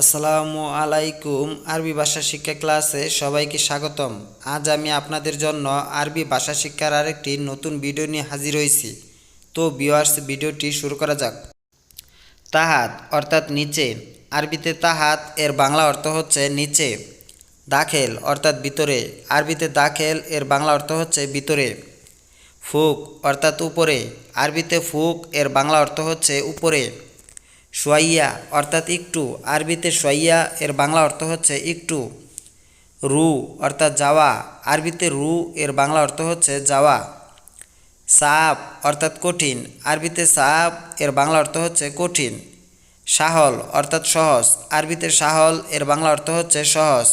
আসসালামু আলাইকুম। আরবি ভাষা শিক্ষা ক্লাসে সবাইকে স্বাগতম। আজ আমি আপনাদের জন্য আরবি ভাষা শিক্ষার আরেকটি নতুন ভিডিও নিয়ে হাজির হয়েছি। তো ভিউয়ার্স ভিডিওটি শুরু করা যাক। তাহাত অর্থাৎ নিচে। আরবিতে তাহাত, এর বাংলা অর্থ হচ্ছে নিচে। দাখেল অর্থাৎ ভিতরে। আরবিতে দাখেল, এর বাংলা অর্থ হচ্ছে ভিতরে। ফুক অর্থাৎ উপরে। আরবিতে ফুক, এর বাংলা অর্থ হচ্ছে উপরে। সোয়াইয়া, অর্থাৎ একটু। আরবিতে সোয়াইয়া, এর বাংলা অর্থ হচ্ছে একটু। রু, অর্থাৎ যাওয়া। আরবিতে রু, এর বাংলা অর্থ হচ্ছে যাওয়া। সাপ অর্থাৎ কঠিন। আরবিতে সাপ এর বাংলা অর্থ হচ্ছে কঠিন। সাহল, অর্থাৎ সহজ। আরবিতে সাহল, এর বাংলা অর্থ হচ্ছে সহজ।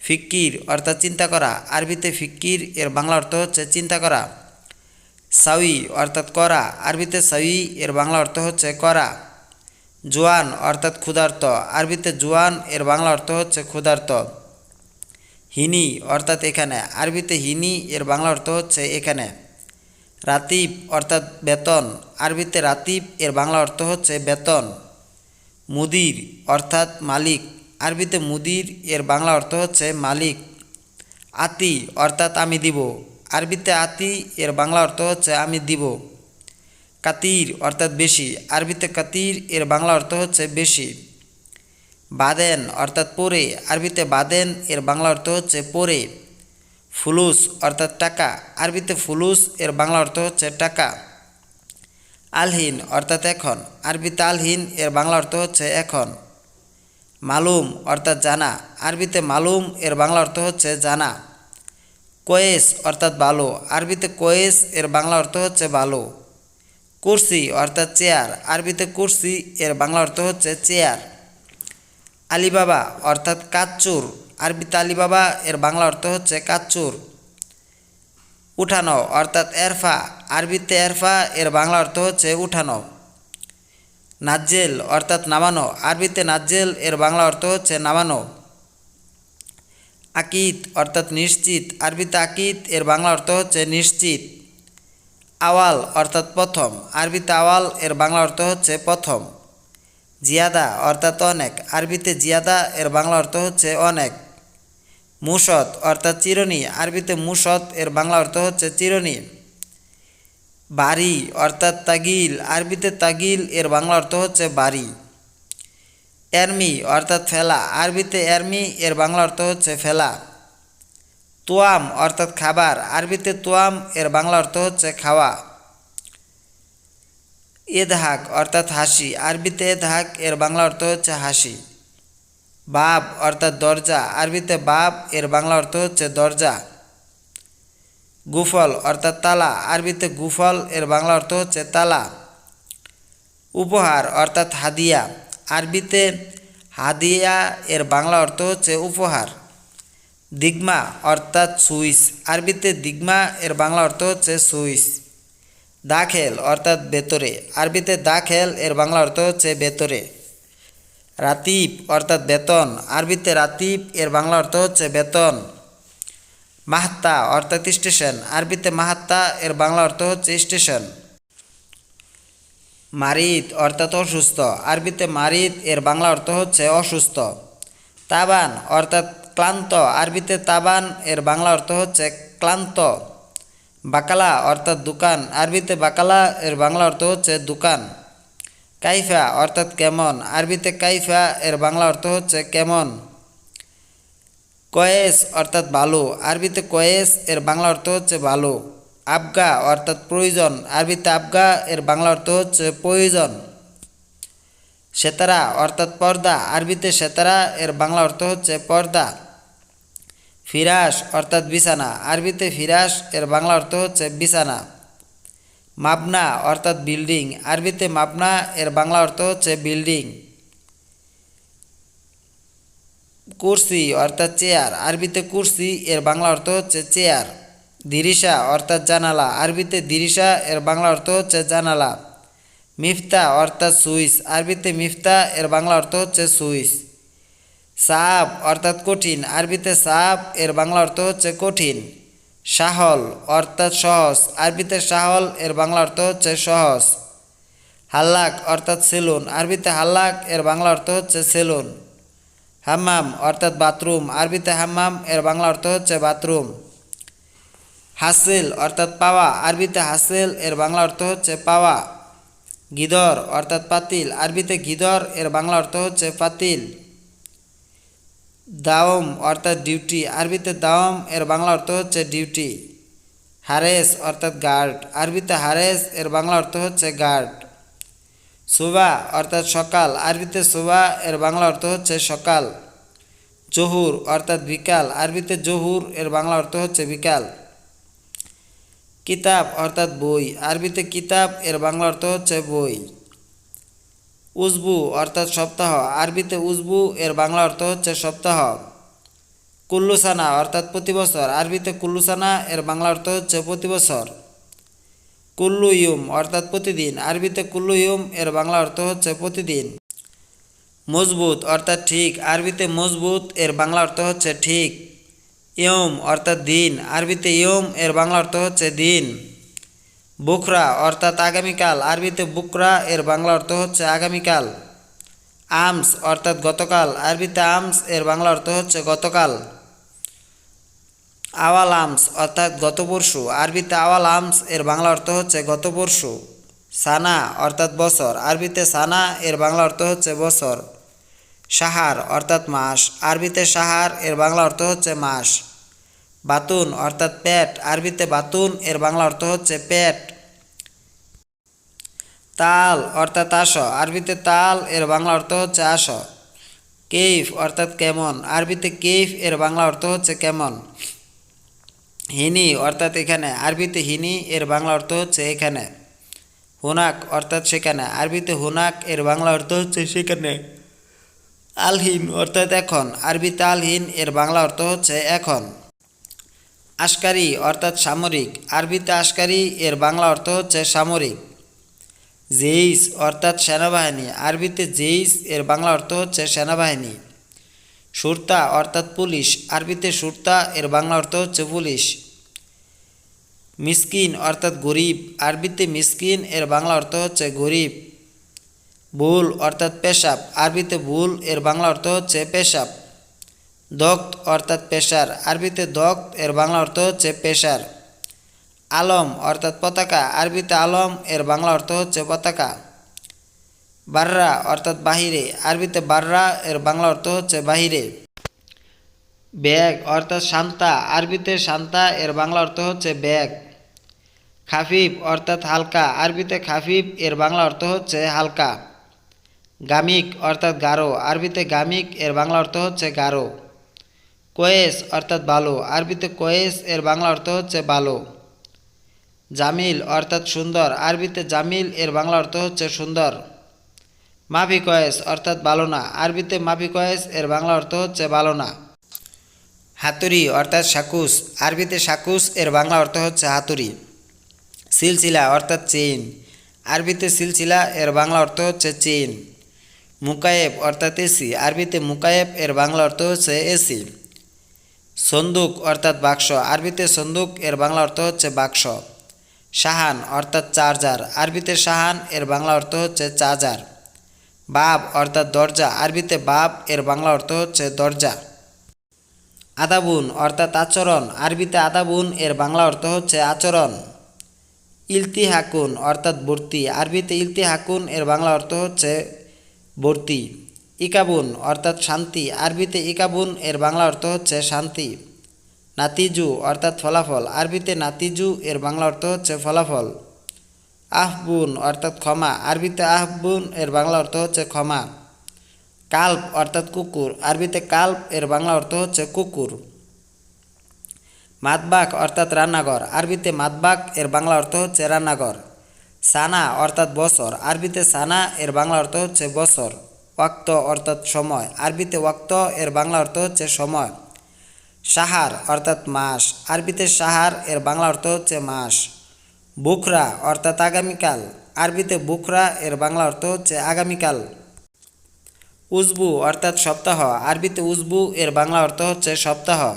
ফিক্কির, অর্থাৎ চিন্তা করা। আরবিতে ফিক্কির, এর বাংলা অর্থ হচ্ছে চিন্তা করা। সাউই, অর্থাৎ করা। আরবিতে সাউই, এর বাংলা অর্থ হচ্ছে করা। জোয়ান অর্থাৎ ক্ষুধার্ত। আরবিতে জোয়ান, এর বাংলা অর্থ হচ্ছে ক্ষুধার্ত। হিনি অর্থাৎ এখানে। আরবিতে হিনি, এর বাংলা অর্থ হচ্ছে এখানে। রাতিব অর্থাৎ বেতন। আরবিতে রাতিব, এর বাংলা অর্থ হচ্ছে বেতন। মুদির অর্থাৎ মালিক। আরবিতে মুদির, এর বাংলা অর্থ হচ্ছে মালিক। আতি অর্থাৎ আমি দিব। আরবিতে আতি, এর বাংলা অর্থ হচ্ছে আমি দিব। কাতির অর্থাৎ বেশি। আরবিতে কাতির, এর বাংলা অর্থ হচ্ছে বেশি। বাদেন অর্থাৎ পরে। আরবিতে বাদেন, এর বাংলা অর্থ হচ্ছে পরে। ফুলুস অর্থাৎ টাকা। আরবিতে ফুলুস, এর বাংলা অর্থ হচ্ছে টাকা। আলহীন অর্থাৎ এখন। আরবিতে আলহীন, এর বাংলা অর্থ হচ্ছে এখন। মালুম অর্থাৎ জানা। আরবিতে মালুম, এর বাংলা অর্থ হচ্ছে জানা। কোয়েস অর্থাৎ ভালো। আরবিতে কোয়েস, এর বাংলা অর্থ হচ্ছে ভালো। কুরসি অর্থাৎ চেয়ার। আরবিতে কুরসি, এর বাংলা অর্থ হচ্ছে চেয়ার। আলিবাবা অর্থাৎ কাচ্চুর আরবিতে আলিবাবা, এর বাংলা অর্থ হচ্ছে কাচ্চুর উঠানো অর্থাৎ এরফা। আরবিতে এরফা, এর বাংলা অর্থ হচ্ছে উঠানো। নাজ্জেল অর্থাৎ নামানো। আরবিতে নাজ্জেল, এর বাংলা অর্থ হচ্ছে নামানো। আকিত অর্থাৎ নিশ্চিত। আরবিতে আকিত, এর বাংলা অর্থ হচ্ছে নিশ্চিত। আওয়াল অর্থাৎ প্রথম। আরবিতে আওয়াল, এর বাংলা অর্থ হচ্ছে প্রথম। জিয়াদা অর্থাৎ অনেক। আরবিতে জিয়াদা, এর বাংলা অর্থ হচ্ছে অনেক। মুসত অর্থাৎ চিরনি। আরবিতে মুসত এর বাংলা অর্থ হচ্ছে চিরনি। বাড়ি অর্থাৎ তাগিল। আরবিতে তাগিল, এর বাংলা অর্থ হচ্ছে বাড়ি এরমি অর্থাৎ ফেলা। আরবিতে এরমি, এর বাংলা অর্থ হচ্ছে ফেলা। তোয়াম অর্থাৎ খাবার। আরবিতে তোয়াম, এর বাংলা অর্থ হচ্ছে খাওয়া। এদহাক অর্থাৎ হাসি। আরবিতে এদহাক, এর বাংলা অর্থ হচ্ছে হাসি। বাব অর্থাৎ দরজা। আরবিতে বাব, এর বাংলা অর্থ হচ্ছে দরজা। গুফল অর্থাৎ তালা। আরবিতে গুফল, এর বাংলা অর্থ হচ্ছে তালা। উপহার অর্থাৎ হাদিয়া। আরবিতে হাদিয়া, এর বাংলা অর্থ হচ্ছে উপহার। দিগমা অর্থাৎ সুইস। আরবিতে দিগমা, এর বাংলা অর্থ হচ্ছে সুইস। দাখেল অর্থাৎ ভেতরে। আরবিতে দাখেল, এর বাংলা অর্থ হচ্ছে ভেতরে। রাতিব অর্থাৎ বেতন। আরবিতে রাতিব, এর বাংলা অর্থ হচ্ছে বেতন। মাহাত্তা অর্থাৎ স্টেশন। আরবিতে মাহাত্তা এর বাংলা অর্থ হচ্ছে স্টেশন। মারিত অর্থাৎ অসুস্থ। আরবিতে মারিত এর বাংলা অর্থ হচ্ছে অসুস্থ। তাবান অর্থাৎ ক্লান্ত। আরবিতে তাবান, এর বাংলা অর্থ হচ্ছে ক্লান্ত। বাকালা অর্থাৎ দোকান। আরবিতে বাকালা, এর বাংলা অর্থ হচ্ছে দোকান। কাইফা অর্থাৎ কেমন। আরবিতে কাইফা, এর বাংলা অর্থ হচ্ছে কেমন। কয়েস অর্থাৎ ভালো। আরবিতে কয়েস, এর বাংলা অর্থ হচ্ছে ভালো। আবগা অর্থাৎ প্রয়োজন। আরবিতে আবগা, এর বাংলা অর্থ হচ্ছে প্রয়োজন। সেতারা অর্থাৎ পর্দা। আরবিতে সেতারা, এর বাংলা অর্থ হচ্ছে পর্দা। ফিরাস অর্থাৎ বিছানা। আরবিতে ফিরাস, এর বাংলা অর্থ হচ্ছে বিছানা। মাবনা অর্থাৎ বিল্ডিং। আরবিতে মাবনা এর বাংলা অর্থ হচ্ছে বিল্ডিং। কুরসি অর্থাৎ চেয়ার। আরবিতে কুর্সি, এর বাংলা অর্থ হচ্ছে চেয়ার। দিরিশা অর্থাৎ জানালা। আরবিতে দিরিশা, এর বাংলা অর্থ হচ্ছে জানালা। মিফতা অর্থাৎ সুইচ। আরবিতে মিফতা, এর বাংলা অর্থ হচ্ছে সুইচ। সাপ অর্থাৎ কঠিন। আরবিতে সাপ এর বাংলা অর্থ হচ্ছে কঠিন, সাহল অর্থাৎ সহজ। আরবিতে সাহল, এর বাংলা অর্থ হচ্ছে সহজ। হাল্লাক অর্থাৎ সেলুন। আরবিতে হাল্লাক, এর বাংলা অর্থ হচ্ছে সেলুন। হাম্মাম অর্থাৎ বাথরুম। আরবিতে হাম্মাম, এর বাংলা অর্থ হচ্ছে বাথরুম। হাসিল অর্থাৎ পাওয়া। আরবিতে হাসিল, এর বাংলা অর্থ হচ্ছে পাওয়া। গিদর অর্থাৎ পাতিল। আরবিতে গিদর, এর বাংলা অর্থ হচ্ছে পাতিল। দাওম অর্থাৎ ডিউটি আরবিতে দাওম, এর বাংলা অর্থ হচ্ছে ডিউটি হারেস অর্থাৎ গার্ড আরবিতে হারেস, এর বাংলা অর্থ হচ্ছে গার্ড সুবা অর্থাৎ সকাল। আরবিতে সুবা, এর বাংলা অর্থ হচ্ছে সকাল। জহুর অর্থাৎ বিকাল। আরবিতে জহুর, এর বাংলা অর্থ হচ্ছে বিকাল। কিতাব অর্থাৎ বই। আরবিতে কিতাব, এর বাংলা অর্থ হচ্ছে বই। উজবু অর্থাৎ সপ্তাহ। আরবিতে উজবু, এর বাংলা অর্থ হচ্ছে সপ্তাহ। কুল্লুসানা অর্থাৎ প্রতি বছর আরবিতে কুল্লুসানা, এর বাংলা অর্থ হচ্ছে প্রতি বছর কুল্লু ইউম অর্থাৎ প্রতিদিন। আরবিতে কুল্লু ইউম এর বাংলা অর্থ হচ্ছে প্রতিদিন। মজবুত অর্থাৎ ঠিক। আরবিতে মজবুত, এর বাংলা অর্থ হচ্ছে ঠিক। ইয়ম অর্থাৎ দিন। আরবিতে ইয়ম, এর বাংলা অর্থ হচ্ছে দিন। বুকরা, অর্থাৎ আগামীকাল। আরবিতে বুকরা, এর বাংলা অর্থ হচ্ছে আগামীকাল। আমস, অর্থাৎ গতকাল। আরবিতে আমস, এর বাংলা অর্থ হচ্ছে গতকাল। আওয়াল আমস, অর্থাৎ গত পরশু আরবিতে আওয়াল আমস, এর বাংলা অর্থ হচ্ছে গত পরশু সানা, অর্থাৎ বছর। আরবিতে সানা, এর বাংলা অর্থ হচ্ছে বছর। সাহার, অর্থাৎ মাস। আরবিতে সাহার, এর বাংলা অর্থ হচ্ছে মাস। বাতুন, অর্থাৎ পেট। আরবিতে বাতুন, এর বাংলা অর্থ হচ্ছে পেট। তাল, অর্থাৎ আস। আরবিতে তাল, এর বাংলা অর্থ হচ্ছে আস। কেইফ, অর্থাৎ কেমন। আরবিতে কেইফ, এর বাংলা অর্থ হচ্ছে কেমন। হিনি, অর্থাৎ এখানে। আরবিতে হিনি, এর বাংলা অর্থ হচ্ছে এখানে। হুনাক, অর্থাৎ সেখানে। আরবিতে হুনাক, এর বাংলা অর্থ হচ্ছে সেখানে। আলহিন, অর্থাৎ এখন। আরবিতে আলহিন এর বাংলা অর্থ হচ্ছে এখন। আশকারি অর্থাৎ সামরিক। আরবিতে আশকারি, এর বাংলা অর্থ হচ্ছে সামরিক। জেইস অর্থাৎ সেনাবাহিনী। আরবিতে জেইস, এর বাংলা অর্থ হচ্ছে সেনাবাহিনী। সুরতা অর্থাৎ পুলিশ। আরবিতে সুরতা, এর বাংলা অর্থ হচ্ছে পুলিশ। মিসকিন অর্থাৎ গরিব। আরবিতে মিসকিন, এর বাংলা অর্থ হচ্ছে গরিব। বুল অর্থাৎ পেশাব। আরবিতে বুল এর বাংলা অর্থ হচ্ছে পেশাব। দক্ত অর্থাৎ পেশার। আরবিতে দক্ত এর বাংলা অর্থ হচ্ছে পেশার। আলম অর্থাৎ পতাকা, আরবিতে আলম, এর বাংলা অর্থ হচ্ছে পতাকা। বাররা অর্থাৎ বাহিরে, আরবিতে বাররা, এর বাংলা অর্থ হচ্ছে বাহিরে। ব্যাগ অর্থাৎ শান্তা, আরবিতে শান্তা, এর বাংলা অর্থ হচ্ছে ব্যাগ। খাফিফ অর্থাৎ হালকা, আরবিতে খাফিফ, এর বাংলা অর্থ হচ্ছে হালকা। গামিক অর্থাৎ গাঢ় আরবিতে গামিক, এর বাংলা অর্থ হচ্ছে গাঢ় কোয়েস অর্থাৎ ভালো আরবিতে কোয়েস এর বাংলা অর্থ হচ্ছে ভালো জামিল অর্থাৎ সুন্দর। আরবিতে জামিল এর বাংলা অর্থ হচ্ছে সুন্দর। মাফি কয়েস অর্থাৎ ভালো না আরবিতে মাফি কয়েস এর বাংলা অর্থ হচ্ছে ভালো না হাতুড়ি অর্থাৎ সাকুস। আরবিতে সাকুস এর বাংলা অর্থ হচ্ছে হাতুড়ি। সিলসিলা অর্থাৎ চেইন আরবিতে সিলসিলা এর বাংলা অর্থ হচ্ছে চেইন মুকায়েব অর্থাৎ এসি। আরবিতে মুকায়েব এর বাংলা অর্থ হচ্ছে এসি। সন্দুক অর্থাৎ বাক্স। আরবিতে সন্দুক, এর বাংলা অর্থ হচ্ছে বাক্স। সাহান অর্থাৎ চার্জার। আরবিতে সাহান এর বাংলা অর্থ হচ্ছে চার্জার। বাব অর্থাৎ দরজা। আরবিতে বাব, এর বাংলা অর্থ হচ্ছে দরজা। আদাবুন অর্থাৎ আচরণ। আরবিতে আদাবুন, এর বাংলা অর্থ হচ্ছে আচরণ। ইলতিহাকুন অর্থাৎ ভর্তি। আরবিতে ইলতিহাকুন, এর বাংলা অর্থ হচ্ছে ভর্তি। ইকাবুন, অর্থাৎ শান্তি। আরবিতে ইকাবুন, এর বাংলা অর্থ হচ্ছে শান্তি। নাতিজু, অর্থাৎ ফলাফল। আরবিতে নাতিজু, এর বাংলা অর্থ হচ্ছে ফলাফল। আহবুন, অর্থাৎ ক্ষমা। আরবিতে আহবুন, এর বাংলা অর্থ হচ্ছে ক্ষমা। কাল্প, অর্থাৎ কুকুর। আরবিতে কাল্প, এর বাংলা অর্থ হচ্ছে কুকুর। মাতবাক, অর্থাৎ রান্নাঘর। আরবিতে মাতবাক, এর বাংলা অর্থ হচ্ছে রান্নাঘর। সানা, অর্থাৎ বছর। আরবিতে সানা, এর বাংলা অর্থ হচ্ছে বছর। ওয়াক্ত অর্থাৎ সময়। আরবিতে ওয়াক্ত, এর বাংলা অর্থ হচ্ছে সময়। সাহার অর্থাৎ মাস। আরবিতে সাহার, এর বাংলা অর্থ হচ্ছে মাস। বুখরা অর্থাৎ আগামীকাল। আরবিতে বুখরা, এর বাংলা অর্থ হচ্ছে আগামীকাল। উজবু অর্থাৎ সপ্তাহ। আরবিতে উজবু, এর বাংলা অর্থ হচ্ছে সপ্তাহ।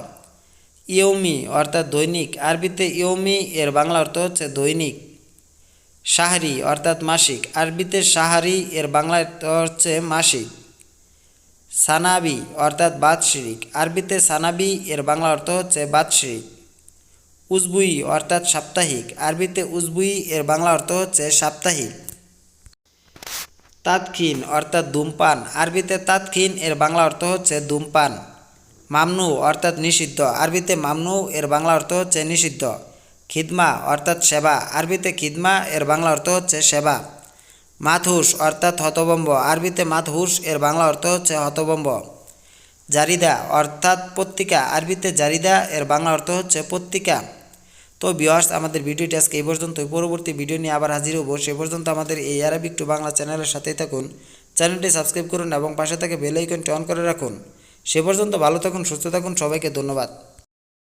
ইয়মি অর্থাৎ দৈনিক। আরবিতে ইয়মি, এর বাংলা অর্থ হচ্ছে দৈনিক। সাহারি অর্থাৎ মাসিক। আরবিতে সাহারি এর বাংলা হচ্ছে মাসিক। সানাবি অর্থাৎ বাৎসরিক। আরবিতে সানাবি, এর বাংলা অর্থ হচ্ছে বাৎসরিক। উজবুই অর্থাৎ সাপ্তাহিক। আরবিতে উজবুই, এর বাংলা অর্থ হচ্ছে সাপ্তাহিক। তাৎক্ষীন অর্থাৎ ধূমপান। আরবিতে তাৎক্ষীন এর বাংলা অর্থ হচ্ছে ধূমপান। মামনু অর্থাৎ নিষিদ্ধ। আরবিতে মামনু, এর বাংলা অর্থ হচ্ছে নিষিদ্ধ। খিদমা অর্থাৎ সেবা। আরবিতে খিদমা, এর বাংলা অর্থ হচ্ছে সেবা। মাতহুস অর্থাৎ হতবম্ব। আরবিতে মাতহুস, এর বাংলা অর্থ হচ্ছে হতবম্ব। জারিদা অর্থাৎ পত্রিকা। আরবিতে জারিদা, এর বাংলা অর্থ হচ্ছে পত্রিকা। তো বিয়ার্স আমাদের ভিডিওটি আজকে এই পর্যন্তই। পরবর্তী ভিডিও নিয়ে আবার হাজির হব। সে পর্যন্ত আমাদের এই আরবিক টু বাংলা চ্যানেলের সাথেই থাকুন। চ্যানেলটি সাবস্ক্রাইব করুন এবং পাশে থেকে বেল আইকনটি অন করে রাখুন। সে পর্যন্ত ভালো থাকুন, সুস্থ থাকুন। সবাইকে ধন্যবাদ।